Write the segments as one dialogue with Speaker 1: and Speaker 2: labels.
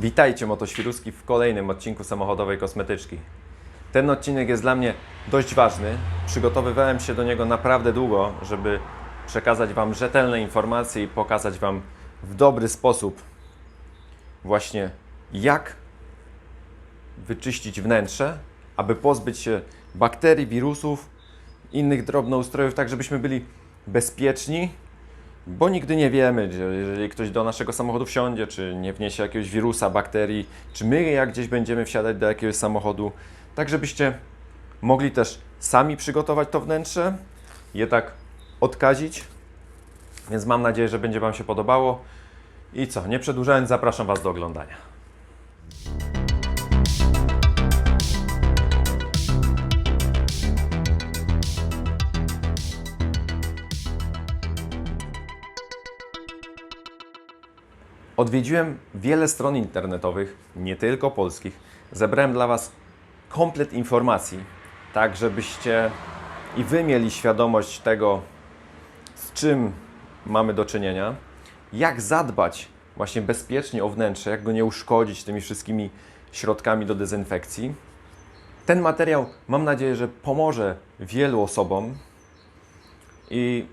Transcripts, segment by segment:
Speaker 1: Witajcie motoświruski w kolejnym odcinku samochodowej kosmetyczki. Ten odcinek jest dla mnie dość ważny. Przygotowywałem się do niego naprawdę długo, żeby przekazać Wam rzetelne informacje i pokazać Wam w dobry sposób właśnie jak wyczyścić wnętrze, aby pozbyć się bakterii, wirusów, innych drobnoustrojów, tak żebyśmy byli bezpieczni bo nigdy nie wiemy, że jeżeli ktoś do naszego samochodu wsiądzie, czy nie wniesie jakiegoś wirusa, bakterii, czy my jak gdzieś będziemy wsiadać do jakiegoś samochodu, tak żebyście mogli też sami przygotować to wnętrze, je tak odkazić. Więc mam nadzieję, że będzie Wam się podobało. I co, nie przedłużając, zapraszam Was do oglądania. Odwiedziłem wiele stron internetowych, nie tylko polskich. Zebrałem dla Was komplet informacji, tak żebyście i Wy mieli świadomość tego, z czym mamy do czynienia, jak zadbać właśnie bezpiecznie o wnętrze, jak go nie uszkodzić tymi wszystkimi środkami do dezynfekcji. Ten materiał mam nadzieję, że pomoże wielu osobom i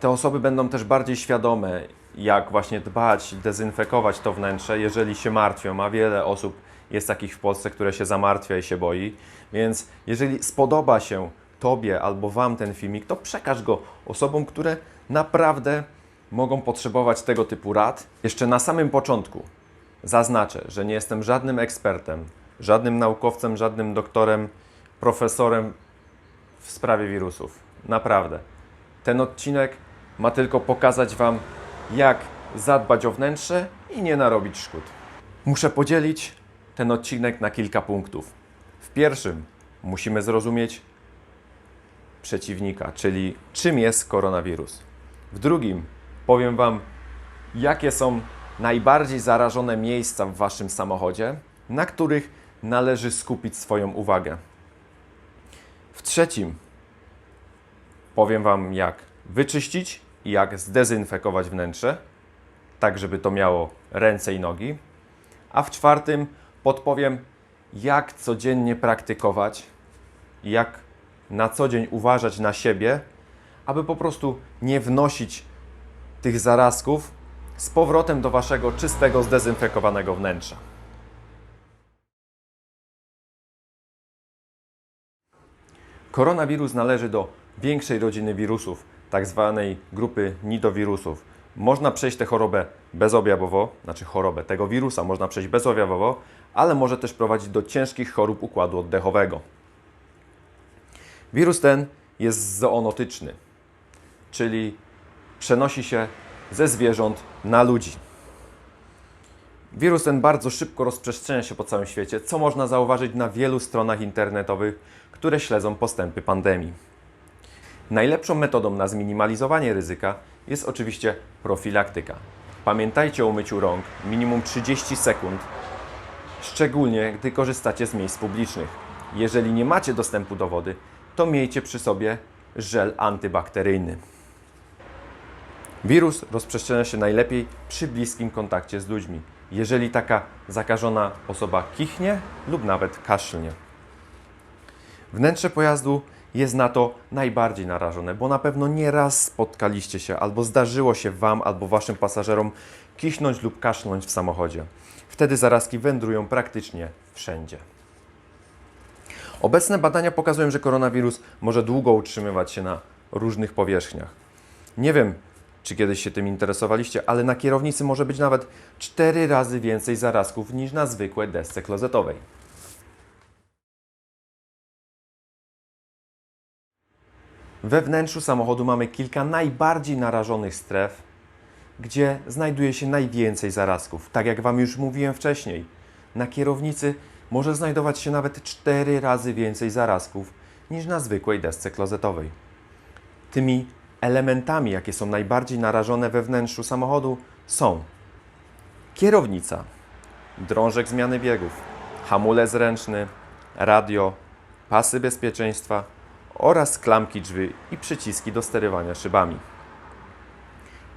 Speaker 1: te osoby będą też bardziej świadome, jak właśnie dbać, dezynfekować to wnętrze, jeżeli się martwią, a wiele osób jest takich w Polsce, które się zamartwia i się boi. Więc jeżeli spodoba się Tobie albo Wam ten filmik, to przekaż go osobom, które naprawdę mogą potrzebować tego typu rad. Jeszcze na samym początku zaznaczę, że nie jestem żadnym ekspertem, żadnym naukowcem, żadnym doktorem, profesorem w sprawie wirusów. Naprawdę. Ten odcinek ma tylko pokazać Wam, jak zadbać o wnętrze i nie narobić szkód. Muszę podzielić ten odcinek na kilka punktów. W pierwszym musimy zrozumieć przeciwnika, czyli czym jest koronawirus. W drugim powiem Wam, jakie są najbardziej zarażone miejsca w Waszym samochodzie, na których należy skupić swoją uwagę. W trzecim powiem Wam, jak wyczyścić jak zdezynfekować wnętrze, tak żeby to miało ręce i nogi. A w czwartym podpowiem, jak codziennie praktykować, jak na co dzień uważać na siebie, aby po prostu nie wnosić tych zarazków z powrotem do waszego czystego, zdezynfekowanego wnętrza. Koronawirus należy do większej rodziny wirusów, tak zwanej grupy nidowirusów. Można przejść tę chorobę bezobjawowo, znaczy chorobę tego wirusa można przejść bezobjawowo, ale może też prowadzić do ciężkich chorób układu oddechowego. Wirus ten jest zoonotyczny, czyli przenosi się ze zwierząt na ludzi. Wirus ten bardzo szybko rozprzestrzenia się po całym świecie, co można zauważyć na wielu stronach internetowych, które śledzą postępy pandemii. Najlepszą metodą na zminimalizowanie ryzyka jest oczywiście profilaktyka. Pamiętajcie o myciu rąk minimum 30 sekund, szczególnie gdy korzystacie z miejsc publicznych. Jeżeli nie macie dostępu do wody, to miejcie przy sobie żel antybakteryjny. Wirus rozprzestrzenia się najlepiej przy bliskim kontakcie z ludźmi, jeżeli taka zakażona osoba kichnie lub nawet kaszlnie. Wnętrze pojazdu jest na to najbardziej narażone, bo na pewno nie raz spotkaliście się albo zdarzyło się Wam albo Waszym pasażerom kichnąć lub kaszlnąć w samochodzie. Wtedy zarazki wędrują praktycznie wszędzie. Obecne badania pokazują, że koronawirus może długo utrzymywać się na różnych powierzchniach. Nie wiem, czy kiedyś się tym interesowaliście, ale na kierownicy może być nawet 4 razy więcej zarazków niż na zwykłej desce klozetowej. We wnętrzu samochodu mamy kilka najbardziej narażonych stref, gdzie znajduje się najwięcej zarazków. Tak jak Wam już mówiłem wcześniej, na kierownicy może znajdować się nawet 4 razy więcej zarazków niż na zwykłej desce klozetowej. Tymi elementami, jakie są najbardziej narażone we wnętrzu samochodu, są kierownica, drążek zmiany biegów, hamulec ręczny, radio, pasy bezpieczeństwa oraz klamki drzwi i przyciski do sterowania szybami.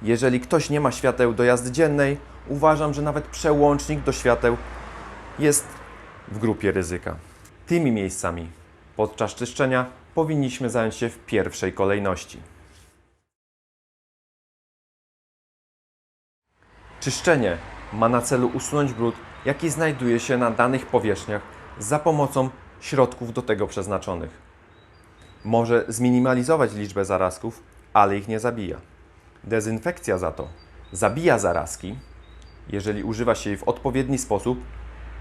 Speaker 1: Jeżeli ktoś nie ma świateł do jazdy dziennej, uważam, że nawet przełącznik do świateł jest w grupie ryzyka. Tymi miejscami podczas czyszczenia powinniśmy zająć się w pierwszej kolejności. Czyszczenie ma na celu usunąć brud, jaki znajduje się na danych powierzchniach za pomocą środków do tego przeznaczonych. Może zminimalizować liczbę zarazków, ale ich nie zabija. Dezynfekcja za to zabija zarazki, jeżeli używa się jej w odpowiedni sposób,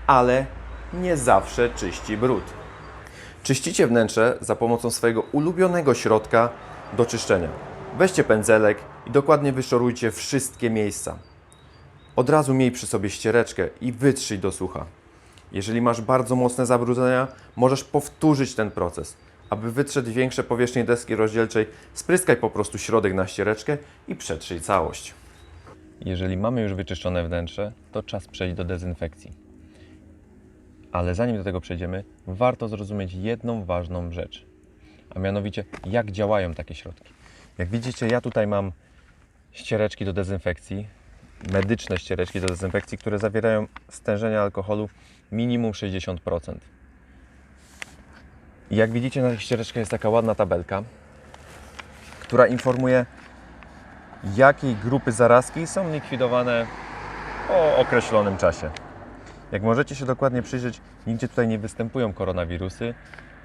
Speaker 1: ale nie zawsze czyści brud. Czyścicie wnętrze za pomocą swojego ulubionego środka do czyszczenia. Weźcie pędzelek i dokładnie wyszorujcie wszystkie miejsca. Od razu miej przy sobie ściereczkę i wytrzyj do sucha. Jeżeli masz bardzo mocne zabrudzenia, możesz powtórzyć ten proces. Aby wytrzeć większe powierzchnie deski rozdzielczej, spryskaj po prostu środek na ściereczkę i przetrzyj całość. Jeżeli mamy już wyczyszczone wnętrze, to czas przejść do dezynfekcji. Ale zanim do tego przejdziemy, warto zrozumieć jedną ważną rzecz. A mianowicie, jak działają takie środki. Jak widzicie, ja tutaj mam ściereczki do dezynfekcji, medyczne ściereczki do dezynfekcji, które zawierają stężenie alkoholu minimum 60%. Jak widzicie, na tych ściereczkach jest taka ładna tabelka, która informuje, jakiej grupy zarazki są likwidowane po określonym czasie. Jak możecie się dokładnie przyjrzeć, nigdzie tutaj nie występują koronawirusy,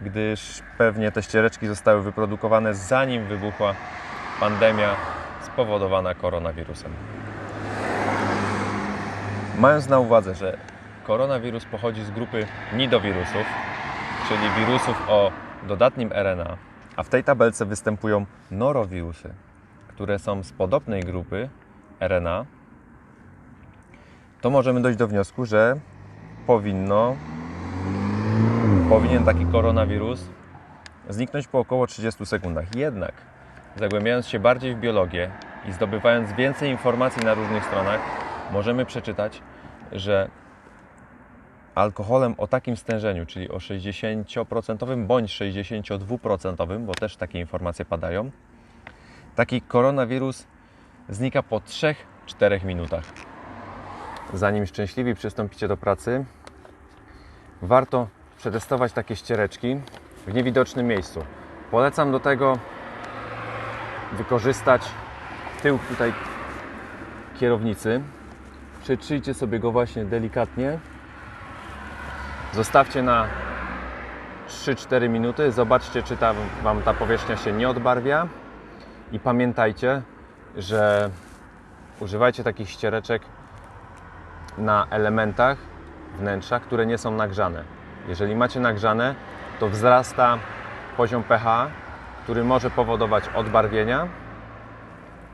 Speaker 1: gdyż pewnie te ściereczki zostały wyprodukowane zanim wybuchła pandemia spowodowana koronawirusem. Mając na uwadze, że koronawirus pochodzi z grupy nidowirusów, czyli wirusów o dodatnim RNA, a w tej tabelce występują norowirusy, które są z podobnej grupy RNA, to możemy dojść do wniosku, że powinno, powinien taki koronawirus zniknąć po około 30 sekundach. Jednak, zagłębiając się bardziej w biologię i zdobywając więcej informacji na różnych stronach, możemy przeczytać, że alkoholem o takim stężeniu, czyli o 60% bądź 62%, bo też takie informacje padają, taki koronawirus znika po 3-4 minutach. Zanim szczęśliwi przystąpicie do pracy, warto przetestować takie ściereczki w niewidocznym miejscu. Polecam do tego wykorzystać tył tutaj kierownicy. Przetrzyjcie sobie go właśnie delikatnie. Zostawcie na 3-4 minuty. Zobaczcie, czy Wam ta powierzchnia się nie odbarwia. I pamiętajcie, że używajcie takich ściereczek na elementach wnętrza, które nie są nagrzane. Jeżeli macie nagrzane, to wzrasta poziom pH, który może powodować odbarwienia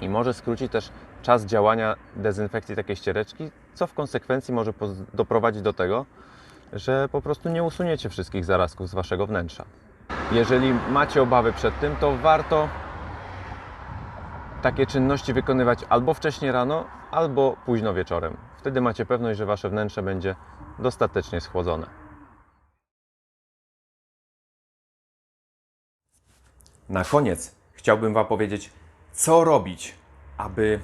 Speaker 1: i może skrócić też czas działania dezynfekcji takiej ściereczki, co w konsekwencji może doprowadzić do tego, że po prostu nie usuniecie wszystkich zarazków z waszego wnętrza. Jeżeli macie obawy przed tym, to warto takie czynności wykonywać albo wcześnie rano, albo późno wieczorem. Wtedy macie pewność, że wasze wnętrze będzie dostatecznie schłodzone. Na koniec chciałbym Wam powiedzieć, co robić, aby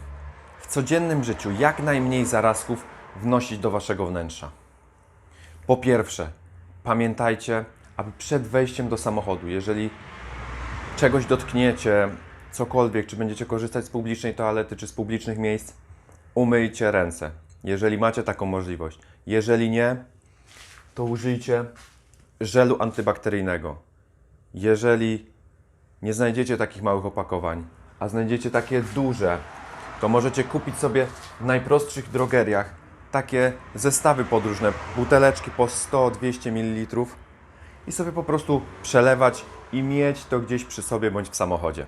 Speaker 1: w codziennym życiu jak najmniej zarazków wnosić do Waszego wnętrza. Po pierwsze, pamiętajcie, aby przed wejściem do samochodu, jeżeli czegoś dotkniecie, cokolwiek, czy będziecie korzystać z publicznej toalety, czy z publicznych miejsc, umyjcie ręce, jeżeli macie taką możliwość. Jeżeli nie, to użyjcie żelu antybakteryjnego. Jeżeli nie znajdziecie takich małych opakowań, a znajdziecie takie duże, to możecie kupić sobie w najprostszych drogeriach takie zestawy podróżne, buteleczki po 100-200 ml i sobie po prostu przelewać i mieć to gdzieś przy sobie bądź w samochodzie.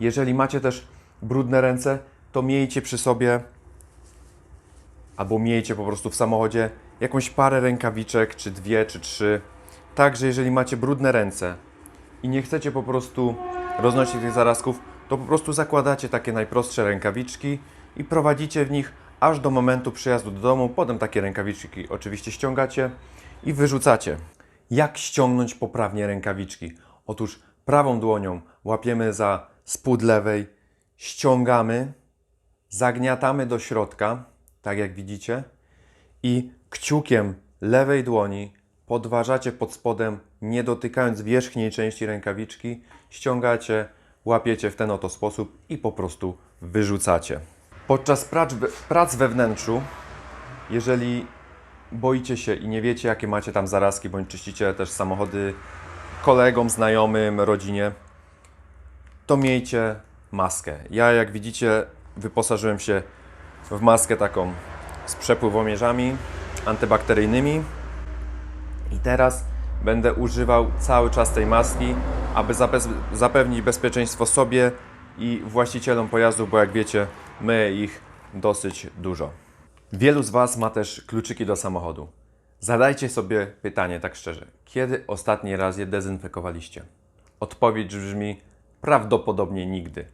Speaker 1: Jeżeli macie też brudne ręce, to miejcie przy sobie albo miejcie po prostu w samochodzie jakąś parę rękawiczek, czy dwie, czy trzy. Także jeżeli macie brudne ręce i nie chcecie po prostu roznosić tych zarazków, to po prostu zakładacie takie najprostsze rękawiczki i prowadzicie w nich aż do momentu przyjazdu do domu. Potem takie rękawiczki oczywiście ściągacie i wyrzucacie. Jak ściągnąć poprawnie rękawiczki? Otóż prawą dłonią łapiemy za spód lewej ściągamy, zagniatamy do środka, tak jak widzicie, i kciukiem lewej dłoni podważacie pod spodem, nie dotykając wierzchniej części rękawiczki, ściągacie, łapiecie w ten oto sposób i po prostu wyrzucacie. Podczas prac, prac we wnętrzu, jeżeli boicie się i nie wiecie, jakie macie tam zarazki, bądź czyścicie też samochody kolegom, znajomym, rodzinie, to miejcie maskę. Ja, jak widzicie, wyposażyłem się w maskę taką z przepływomierzami antybakteryjnymi i teraz będę używał cały czas tej maski, aby zape- zapewnić bezpieczeństwo sobie i właścicielom pojazdu, bo jak wiecie, my ich dosyć dużo. Wielu z Was ma też kluczyki do samochodu. Zadajcie sobie pytanie tak szczerze: kiedy ostatni raz je dezynfekowaliście? Odpowiedź brzmi prawdopodobnie nigdy.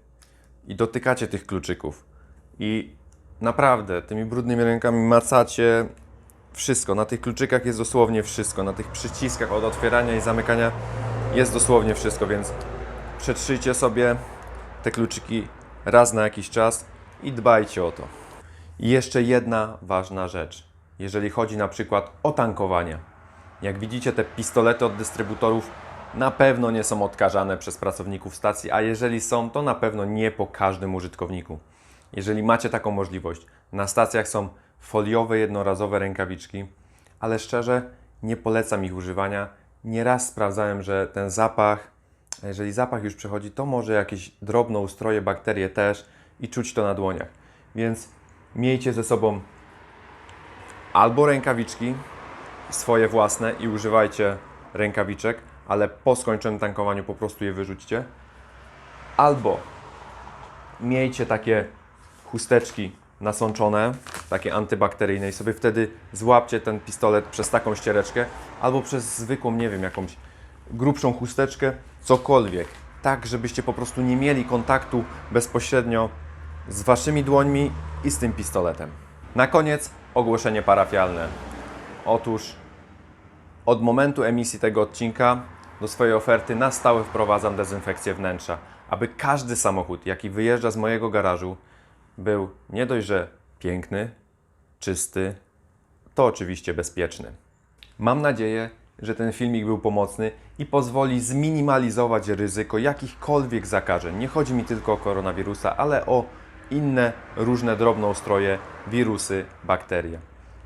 Speaker 1: I dotykacie tych kluczyków. I naprawdę tymi brudnymi rękami macacie wszystko. Na tych kluczykach jest dosłownie wszystko. Na tych przyciskach od otwierania i zamykania jest dosłownie wszystko, więc przetrzyjcie sobie te kluczyki raz na jakiś czas i dbajcie o to. I jeszcze jedna ważna rzecz. Jeżeli chodzi na przykład o tankowanie. Jak widzicie, te pistolety od dystrybutorów na pewno nie są odkażane przez pracowników stacji, a jeżeli są, to na pewno nie po każdym użytkowniku. Jeżeli macie taką możliwość, na stacjach są foliowe, jednorazowe rękawiczki, ale szczerze nie polecam ich używania. Nieraz sprawdzałem, że ten zapach, jeżeli zapach już przechodzi, to może jakieś drobnoustroje, bakterie też i czuć to na dłoniach. Więc miejcie ze sobą albo rękawiczki swoje własne i używajcie rękawiczek, ale po skończonym tankowaniu po prostu je wyrzućcie. Albo miejcie takie chusteczki nasączone, takie antybakteryjne i sobie wtedy złapcie ten pistolet przez taką ściereczkę albo przez zwykłą, nie wiem, jakąś grubszą chusteczkę, cokolwiek. Tak, żebyście po prostu nie mieli kontaktu bezpośrednio z waszymi dłońmi i z tym pistoletem. Na koniec ogłoszenie parafialne. Otóż od momentu emisji tego odcinka do swojej oferty na stałe wprowadzam dezynfekcję wnętrza, aby każdy samochód, jaki wyjeżdża z mojego garażu, był nie dość, że piękny, czysty, to oczywiście bezpieczny. Mam nadzieję, że ten filmik był pomocny i pozwoli zminimalizować ryzyko jakichkolwiek zakażeń. Nie chodzi mi tylko o koronawirusa, ale o inne różne drobnoustroje, wirusy, bakterie.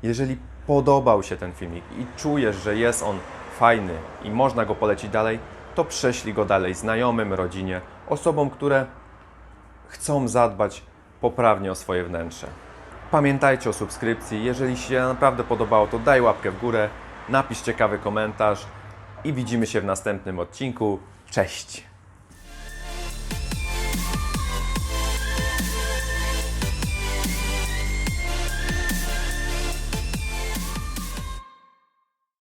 Speaker 1: Jeżeli podobał się ten filmik i czujesz, że jest on fajny i można go polecić dalej, to prześlij go dalej znajomym, rodzinie, osobom, które chcą zadbać poprawnie o swoje wnętrze. Pamiętajcie o subskrypcji. Jeżeli się naprawdę podobało, to daj łapkę w górę, napisz ciekawy komentarz i widzimy się w następnym odcinku. Cześć!